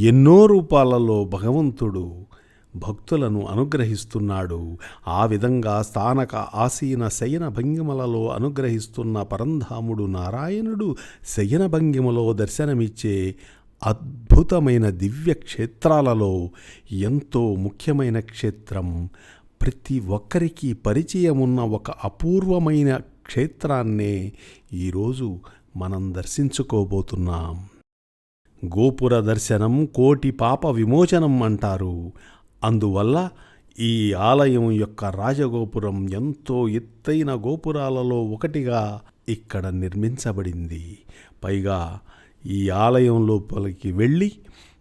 ఎన్నో రూపాలలో భగవంతుడు భక్తులను అనుగ్రహిస్తున్నాడు. ఆ విధంగా స్థానక ఆసీన శయన భంగిమలలో అనుగ్రహిస్తున్న పరంధాముడు నారాయణుడు శయన భంగిమలో దర్శనమిచ్చే అద్భుతమైన దివ్య క్షేత్రాలలో ఎంతో ముఖ్యమైన క్షేత్రం. ప్రతి ఒక్కరికి పరిచయం ఉన్న ఒక అపూర్వమైన క్షేత్రాన్నే ఈరోజు మనం దర్శించుకోబోతున్నాం. గోపుర దర్శనం కోటి పాప విమోచనం అంటారు. అందువల్ల ఈ ఆలయం యొక్క రాజగోపురం ఎంతో ఎత్తైన గోపురాలలో ఒకటిగా ఇక్కడ నిర్మించబడింది. పైగా ఈ ఆలయం లోపలికి వెళ్ళి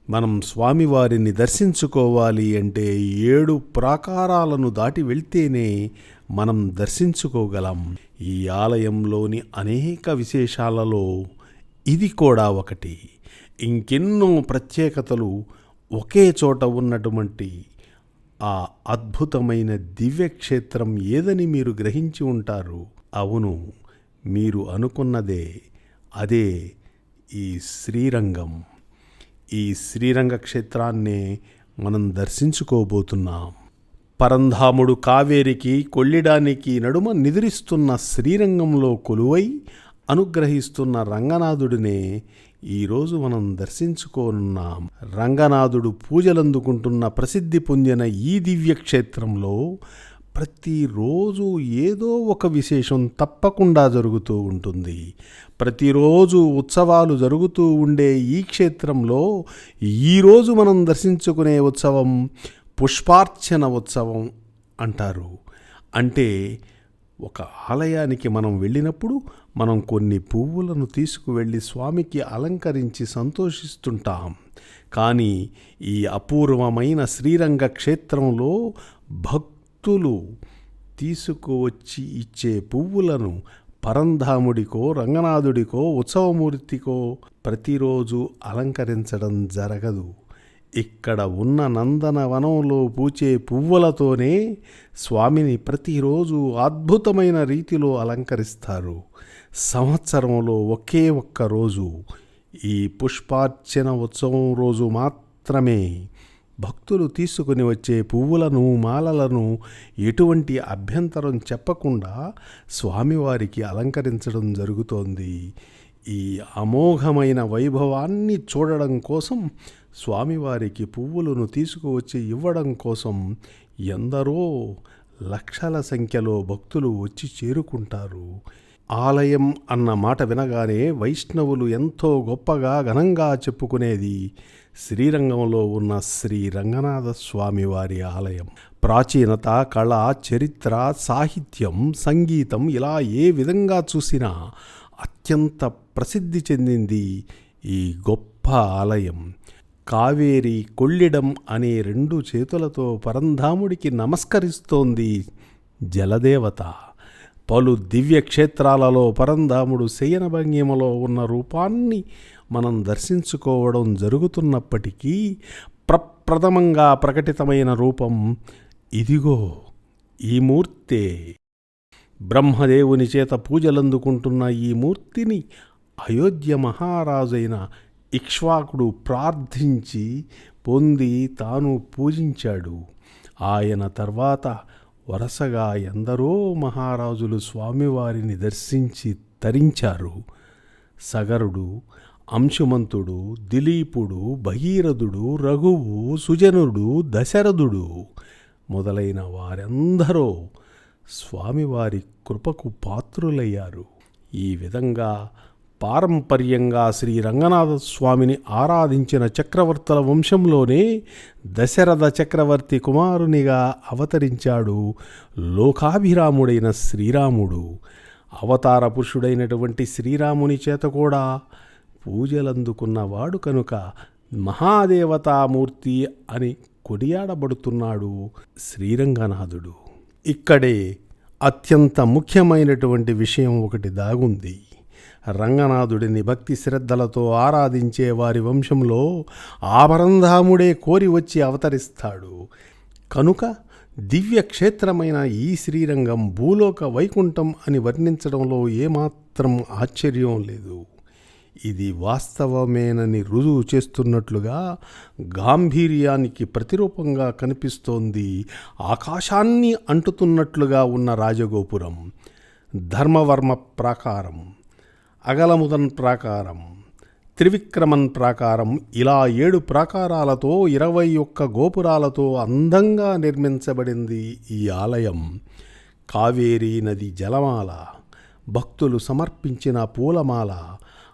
మనం స్వామివారిని దర్శించుకోవాలి అంటే ఏడు ప్రాకారాలను దాటి వెళ్తేనే మనం దర్శించుకోగలం. ఈ ఆలయంలోని అనేక విశేషాలలో ఇది కూడా ఒకటి. ఇంకెన్నో ప్రత్యేకతలు ఒకే చోట ఉన్నటువంటి ఆ అద్భుతమైన దివ్యక్షేత్రం ఏదని మీరు గ్రహించి ఉంటారు. అవును మీరు అనుకున్నదే అదే ఈ శ్రీరంగం. ఈ శ్రీరంగ క్షేత్రాన్నే మనం దర్శించుకోబోతున్నాం. పరంధాముడు కావేరికి కొల్లిడానికి నడుమ నిద్రిస్తున్న శ్రీరంగంలో కొలువై అనుగ్రహిస్తున్న రంగనాథుడినే ఈరోజు మనం దర్శించుకోనున్న రంగనాథుడు పూజలందుకుంటున్న ప్రసిద్ధి పొందిన ఈ దివ్య క్షేత్రంలో ప్రతిరోజు ఏదో ఒక విశేషం తప్పకుండా జరుగుతూ ఉంటుంది. ప్రతిరోజు ఉత్సవాలు జరుగుతూ ఉండే ఈ క్షేత్రంలో ఈరోజు మనం దర్శించుకునే ఉత్సవం పుష్పార్చన ఉత్సవం అంటారు. అంటే ఒక ఆలయానికి మనం వెళ్ళినప్పుడు మనం కొన్ని పువ్వులను తీసుకువెళ్ళి స్వామికి అలంకరించి సంతోషిస్తుంటాం. కానీ ఈ అపూర్వమైన శ్రీరంగ క్షేత్రంలో భక్తులు తీసుకువచ్చి ఇచ్చే పువ్వులను పరంధాముడికో రంగనాథుడికో ఉత్సవమూర్తికో ప్రతిరోజు అలంకరించడం జరగదు. ఇక్కడ ఉన్న నందనవనంలో పూచే పువ్వులతోనే స్వామిని ప్రతిరోజు అద్భుతమైన రీతిలో అలంకరిస్తారు. సంవత్సరంలో ఒకే ఒక్క రోజు ఈ పుష్పార్చన ఉత్సవం రోజు మాత్రమే. భక్తులు తీసుకుని వచ్చే పువ్వులను మాలలను ఎటువంటి అభ్యంతరం చెప్పకుండా స్వామివారికి అలంకరించడం జరుగుతోంది. ఈ అమోఘమైన వైభవాన్ని చూడడం కోసం స్వామివారికి పువ్వులను తీసుకువచ్చి ఇవ్వడం కోసం ఎందరో లక్షల సంఖ్యలో భక్తులు వచ్చి చేరుకుంటారు. ఆలయం అన్న మాట వినగానే వైష్ణవులు ఎంతో గొప్పగా ఘనంగా చెప్పుకునేది శ్రీరంగంలో ఉన్న శ్రీ రంగనాథ స్వామి వారి ఆలయం. ప్రాచీనత కళ చరిత్ర సాహిత్యం సంగీతం ఇలా ఏ విధంగా చూసినా అత్యంత ప్రసిద్ధి చెందింది ఈ గొప్ప ఆలయం. కావేరి కొల్లిడం అనే రెండు చేతులతో పరంధాముడికి నమస్కరిస్తోంది జలదేవత. పలు దివ్యక్షేత్రాలలో పరంధాముడు శయన భంగిమలో ఉన్న రూపాన్ని మనం దర్శించుకోవడం జరుగుతున్నప్పటికీ ప్రప్రథమంగా ప్రకటితమైన రూపం ఇదిగో ఈ మూర్తే. బ్రహ్మదేవుని చేత పూజలందుకుంటున్న ఈ మూర్తిని అయోధ్య మహారాజైన ఇక్ష్వాకుడు ప్రార్థించి పొంది తాను పూజించాడు. ఆయన తర్వాత వరుసగా ఎందరో మహారాజులు స్వామివారిని దర్శించి తరించారు. సగరుడు అంశుమంతుడు దిలీపుడు భగీరథుడు రఘువు సుజనుడు దశరథుడు మొదలైన వారందరూ స్వామివారి కృపకు పాత్రులయ్యారు. ఈ విధంగా పారంపర్యంగా శ్రీ రంగనాథ స్వామిని ఆరాధించిన చక్రవర్తుల వంశంలోనే దశరథ చక్రవర్తి కుమారునిగా అవతరించాడు లోకాభిరాముడైన శ్రీరాముడు. అవతార పురుషుడైనటువంటి శ్రీరాముని చేత కూడా పూజలందుకున్నవాడు కనుక మహాదేవతామూర్తి అని కొడియాడబడుతున్నాడు శ్రీరంగనాథుడు. ఇక్కడే అత్యంత ముఖ్యమైనటువంటి విషయం ఒకటి దాగుంది. రంగనాథుడిని భక్తి శ్రద్ధలతో ఆరాధించే వారి వంశంలో ఆభరంధాముడే కోరి వచ్చి అవతరిస్తాడు. కనుక దివ్య క్షేత్రమైన ఈ శ్రీరంగం భూలోక వైకుంఠం అని వర్ణించడంలో ఏమాత్రం ఆశ్చర్యం లేదు. ఇది వాస్తవమేనని రుజువు చేస్తున్నట్లుగా గాంభీర్యానికి ప్రతిరూపంగా కనిపిస్తోంది ఆకాశాన్ని అంటుతున్నట్లుగా ఉన్న రాజగోపురం. ధర్మవర్మ ప్రాకారం. అగలముదన్ ప్రాకారం త్రివిక్రమన్ ప్రాకారం ఇలా ఏడు ప్రాకారాలతో ఇరవై ఒక్క గోపురాలతో అందంగా నిర్మించబడింది ఈ ఆలయం. కావేరీ నది జలమాల భక్తులు సమర్పించిన పూలమాల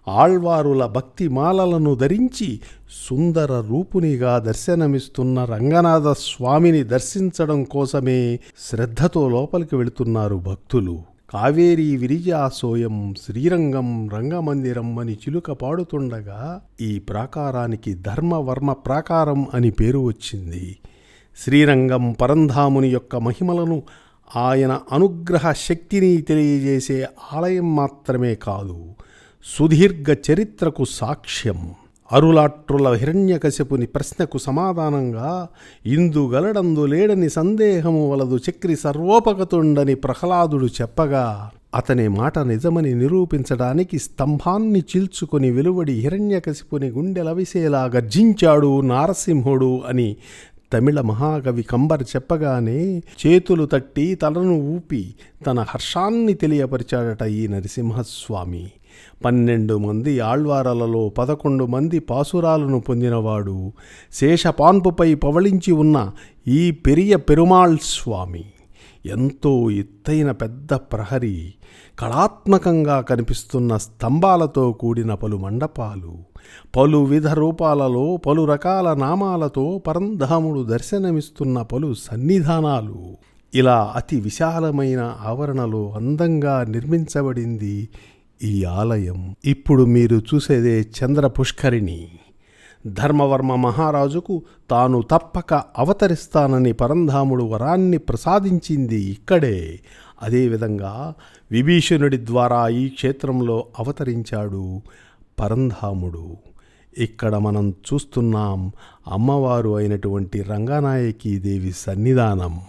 ఆళ్వారుల భక్తి మాలలను ధరించి సుందర రూపునిగా దర్శనమిస్తున్న రంగనాథ స్వామిని దర్శించడం కోసమే శ్రద్ధతో లోపలికి వెళుతున్నారు భక్తులు. కావేరీ విరిజాసోయం శ్రీరంగం రంగమందిరం అని చిలుక పాడుతుండగా ఈ ప్రాకారానికి ధర్మవర్మ ప్రాకారం అని పేరు వచ్చింది. శ్రీరంగం పరంధాముని యొక్క మహిమలను ఆయన అనుగ్రహ శక్తిని తెలియజేసే ఆలయం మాత్రమే కాదు సుదీర్ఘ చరిత్రకు సాక్ష్యం. అరులాట్రుల హిరణ్యకశపుని ప్రశ్నకు సమాధానంగా ఇందు గలడందు లేడని సందేహము వలదు చక్రి సర్వోపగతుండని ప్రహ్లాదుడు చెప్పగా అతని మాట నిజమని నిరూపించడానికి స్తంభాన్ని చీల్చుకొని వెలువడి హిరణ్యకశిపుని గుండెలవిసేలా గర్జించాడు నారసింహుడు అని తమిళ మహాకవి కంబర్ చెప్పగానే చేతులు తట్టి తలను ఊపి తన హర్షాన్ని తెలియపరిచాడట ఈ నరసింహస్వామి. పన్నెండు మంది ఆళ్వారలలో పదకొండు మంది పాసురాలను పొందినవాడు శేషపాన్పుపై పవళించి ఉన్న ఈ పెరియ పెరుమాళ్ స్వామి. ఎంతో ఎత్తైన పెద్ద ప్రహరీ కళాత్మకంగా కనిపిస్తున్న స్తంభాలతో కూడిన పలు మండపాలు పలు విధ రూపాలలో పలు రకాల నామాలతో పరంధాముడు దర్శనమిస్తున్న పలు సన్నిధానాలు. ఇలా అతి విశాలమైన ఆవరణలో అందంగా నిర్మించబడింది ఈ ఆలయం ఇప్పుడు మీరు చూసేదే చంద్ర పుష్కరిణి ధర్మవర్మ మహారాజుకు తాను తప్పక అవతరిస్తానని పరంధాముడు వరాన్ని ప్రసాదించింది ఇక్కడే. అదేవిధంగా విభీషణుడి ద్వారా ఈ క్షేత్రంలో అవతరించాడు పరంధాముడు. ఇక్కడ మనం చూస్తున్నాం అమ్మవారు అయినటువంటి రంగనాయకీ దేవి సన్నిధానం.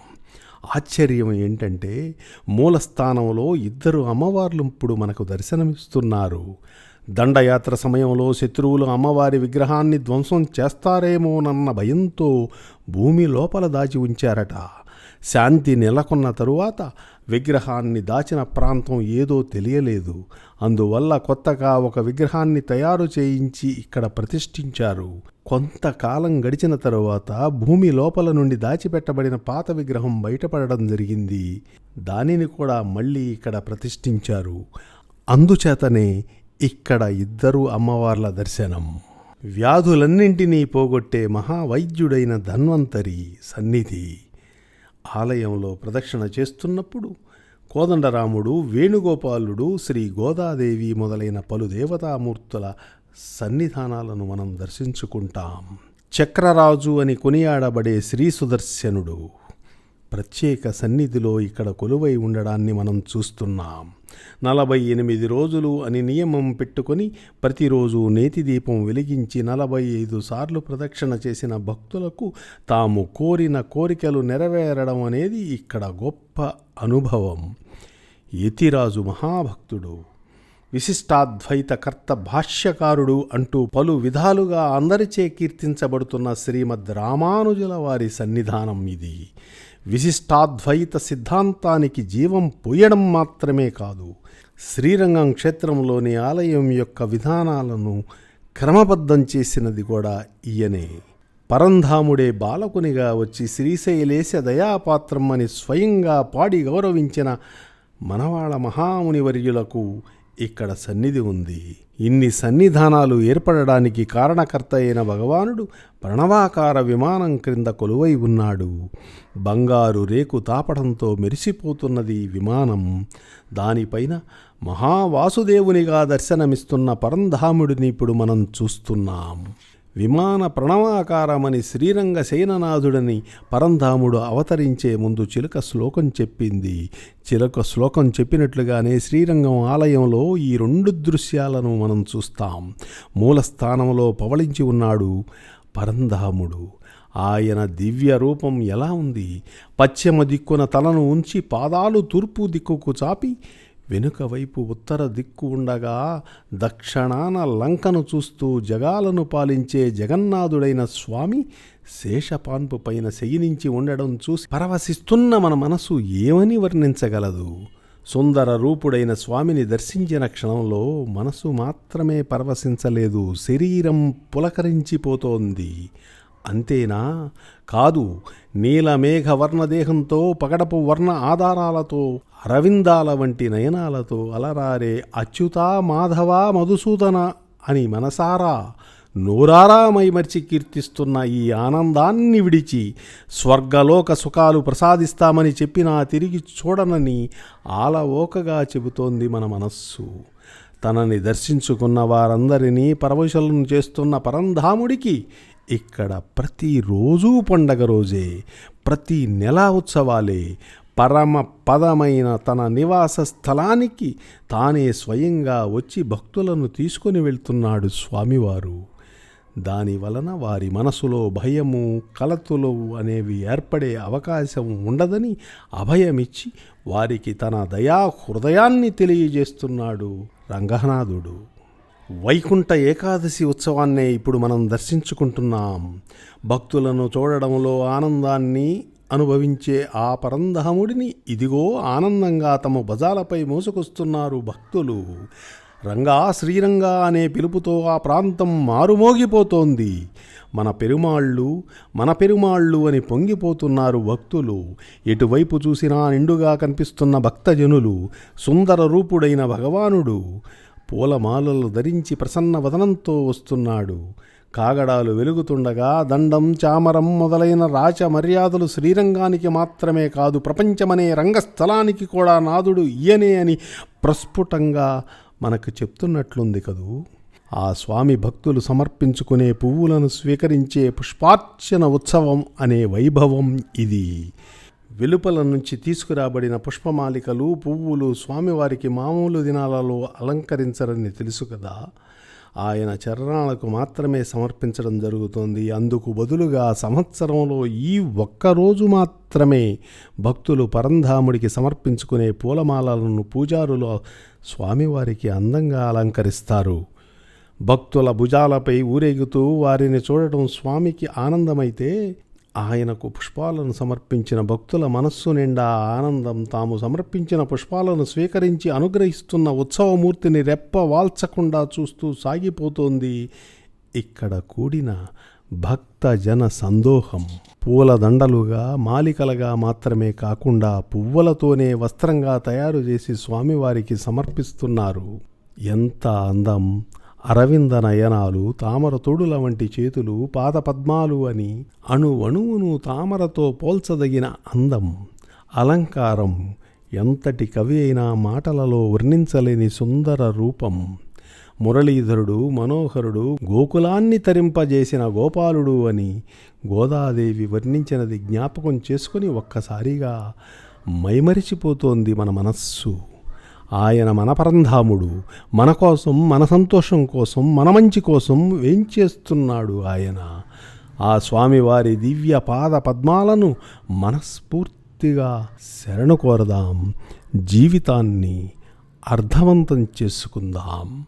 ఆశ్చర్యం ఏంటంటే మూలస్థానంలో ఇద్దరు అమ్మవార్లు ఇప్పుడు మనకు దర్శనమిస్తున్నారు. దండయాత్ర సమయంలో శత్రువులు అమ్మవారి విగ్రహాన్ని ధ్వంసం చేస్తారేమోనన్న భయంతో భూమి లోపల దాచి ఉంచారట. శాంతి నెలకొన్న తరువాత విగ్రహాన్ని దాచిన ప్రాంతం ఏదో తెలియలేదు. అందువల్ల కొత్తగా ఒక విగ్రహాన్ని తయారు చేయించి ఇక్కడ ప్రతిష్ఠించారు. కొంతకాలం గడిచిన తరువాత భూమి లోపల నుండి దాచిపెట్టబడిన పాత విగ్రహం బయటపడడం జరిగింది. దానిని కూడా మళ్ళీ ఇక్కడ ప్రతిష్ఠించారు. అందుచేతనే ఇక్కడ ఇద్దరు అమ్మవార్ల దర్శనం. వ్యాధులన్నింటినీ పోగొట్టే మహావైద్యుడైన ధన్వంతరి సన్నిధి. ఆలయంలో ప్రదక్షిణ చేస్తున్నప్పుడు కోదండరాముడు వేణుగోపాలుడు శ్రీ గోదాదేవి మొదలైన పలు దేవతామూర్తుల సన్నిధానాలను మనం దర్శించుకుంటాం. చక్రరాజు అని కొనియాడబడే శ్రీ సుదర్శనుడు ప్రత్యేక సన్నిధిలో ఇక్కడ కొలువై ఉండడాన్ని మనం చూస్తున్నాం. నలభై ఎనిమిది రోజులు అని నియమం పెట్టుకొని ప్రతిరోజు నేతి దీపం వెలిగించి నలభై ఐదు సార్లు ప్రదక్షిణ చేసిన భక్తులకు తాము కోరిన కోరికలు నెరవేరడం అనేది ఇక్కడ గొప్ప అనుభవం. యతిరాజు మహాభక్తుడు విశిష్టాద్వైత కర్త భాష్యకారుడు అంటూ పలు విధాలుగా అందరిచే కీర్తించబడుతున్న శ్రీమద్ రామానుజుల వారి సన్నిధానం ఇది. విశిష్టాద్వైత సిద్ధాంతానికి జీవం పోయడం మాత్రమే కాదు శ్రీరంగం క్షేత్రంలోని ఆలయం యొక్క విధానాలను క్రమబద్ధం చేసినది కూడా ఈయనే. పరంధాముడే బాలకునిగా వచ్చి శ్రీశైలేశ దయాపాత్రం అని స్వయంగా పాడి గౌరవించిన మనవాళ మహామునివర్యులకు ఇక్కడ సన్నిధి ఉంది. ఇన్ని సన్నిధానాలు ఏర్పడడానికి కారణకర్త అయిన భగవానుడు ప్రణవాకార విమానం క్రింద కొలువై ఉన్నాడు. బంగారు రేకు తాపడంతో మెరిసిపోతున్నది విమానం. దానిపైన మహావాసుదేవునిగా దర్శనమిస్తున్న పరంధాముడిని ఇప్పుడు మనం చూస్తున్నాం. విమాన ప్రణవాకారమని శ్రీరంగ సేననాథుడని పరంధాముడు అవతరించే ముందు చిలక శ్లోకం చెప్పింది. చిలుక శ్లోకం చెప్పినట్లుగానే శ్రీరంగం ఆలయంలో ఈ రెండు దృశ్యాలను మనం చూస్తాం. మూలస్థానంలో పవళించి ఉన్నాడు పరంధాముడు. ఆయన దివ్య రూపం ఎలా ఉంది? పశ్చిమ దిక్కున తలను ఉంచి పాదాలు తూర్పు దిక్కుకు చాపి వెనుక వైపు ఉత్తర దిక్కు ఉండగా దక్షిణాన లంకను చూస్తూ జగాలను పాలించే జగన్నాథుడైన స్వామి శేషపాన్పు పైన శయనించి ఉండడం చూసి పరవశిస్తున్న మన మనసు ఏమని వర్ణించగలదు? సుందర రూపుడైన స్వామిని దర్శించిన క్షణంలో మనసు మాత్రమే పరవశించలేదు శరీరం పులకరించిపోతోంది. అంతేనా? కాదు నీలమేఘ వర్ణదేహంతో పగడపు వర్ణ ఆధారాలతో అరవిందాల వంటి నయనాలతో అలరారే అచ్యుతా మాధవ మధుసూదన అని మనసారా నోరారా మైమర్చి కీర్తిస్తున్న ఈ ఆనందాన్ని విడిచి స్వర్గలోక సుఖాలు ప్రసాదిస్తామని చెప్పినా తిరిగి చూడనని ఆలవోకగా చెబుతోంది మన మనస్సు. తనని దర్శించుకున్న వారందరినీ పరవశలను చేస్తున్న పరంధాముడికి ఇక్కడ ప్రతిరోజు పండగ రోజే ప్రతి నెల ఉత్సవాలే పరమ పదమైన తన నివాస స్థలానికి తానే స్వయంగా వచ్చి భక్తులను తీసుకొని వెళ్తున్నాడు స్వామివారు. దాని వలన వారి మనసులో భయము కలతులు అనేవి ఏర్పడే అవకాశం ఉండదని అభయమిచ్చి వారికి తన దయా హృదయాన్ని తెలియజేస్తున్నాడు రంగనాథుడు. వైకుంఠ ఏకాదశి ఉత్సవాన్నే ఇప్పుడు మనం దర్శించుకుంటున్నాం. భక్తులను చూడడంలో ఆనందాన్ని అనుభవించే ఆ పరందహముడిని ఇదిగో ఆనందంగా తమ భజాలపై మోసుకొస్తున్నారు భక్తులు. రంగా శ్రీరంగా అనే పిలుపుతో ఆ ప్రాంతం మారుమోగిపోతోంది. మన పెరుమాళ్ళు మన పెరుమాళ్ళు అని పొంగిపోతున్నారు భక్తులు. ఎటువైపు చూసినా నిండుగా కనిపిస్తున్న భక్తజనులు సుందర రూపుడైన భగవానుడు. పూలమాలలు ధరించి ప్రసన్న వదనంతో వస్తున్నాడు. కాగడాలు వెలుగుతుండగా దండం చామరం మొదలైన రాచ మర్యాదలు శ్రీరంగానికి మాత్రమే కాదు ప్రపంచమనే రంగస్థలానికి కూడా నాదుడు ఈయనే అని ప్రస్ఫుటంగా మనకు చెప్తున్నట్లుంది కదూ. ఆ స్వామి భక్తులు సమర్పించుకునే పువ్వులను స్వీకరించే పుష్పార్చన ఉత్సవం అనే వైభవం ఇది. వెలుపల నుంచి తీసుకురాబడిన పుష్పమాలికలు పువ్వులు స్వామివారికి మామూలు దినాలలో అలంకరించరని తెలుసు కదా. ఆయన చరణాలకు మాత్రమే సమర్పించడం జరుగుతోంది. అందుకు బదులుగా సంవత్సరంలో ఈ ఒక్కరోజు మాత్రమే భక్తులు పరంధాముడికి సమర్పించుకునే పూలమాలలను పూజారులు స్వామివారికి అందంగా అలంకరిస్తారు. భక్తుల భుజాలపై ఊరేగుతూ వారిని చూడటం స్వామికి ఆనందమైతే ఆయనకు పుష్పాలను సమర్పించిన భక్తుల మనస్సు నిండా ఆనందం తాము సమర్పించిన పుష్పాలను స్వీకరించి అనుగ్రహిస్తున్న ఉత్సవమూర్తిని రెప్ప వాల్చకుండా చూస్తూ సాగిపోతోంది ఇక్కడ కూడిన భక్త జన సందోహం. పూలదండలుగా మాలికలుగా మాత్రమే కాకుండా పువ్వులతోనే వస్త్రంగా తయారు చేసి స్వామివారికి సమర్పిస్తున్నారు. ఎంత అందం! అరవింద నయనాలు తామరతోడుల వంటి చేతులు పాదపద్మాలు అని అణు అణువును తామరతో పోల్చదగిన అందం అలంకారం ఎంతటి కవి అయినా మాటలలో వర్ణించలేని సుందర రూపం. మురళీధరుడు మనోహరుడు గోకులాన్ని తరింపజేసిన గోపాలుడు అని గోదాదేవి వర్ణించినది జ్ఞాపకం చేసుకుని ఒక్కసారిగా మైమరిచిపోతోంది మన మనస్సు. ఆయన మన పరంధాముడు మన కోసం మన సంతోషం కోసం మన మంచి కోసం వేంచేస్తున్నాడు ఆయన? ఆ స్వామివారి దివ్య పాద పద్మాలను మనస్ఫూర్తిగా శరణు కోరదాం. జీవితాన్ని అర్థవంతం చేసుకుందాం.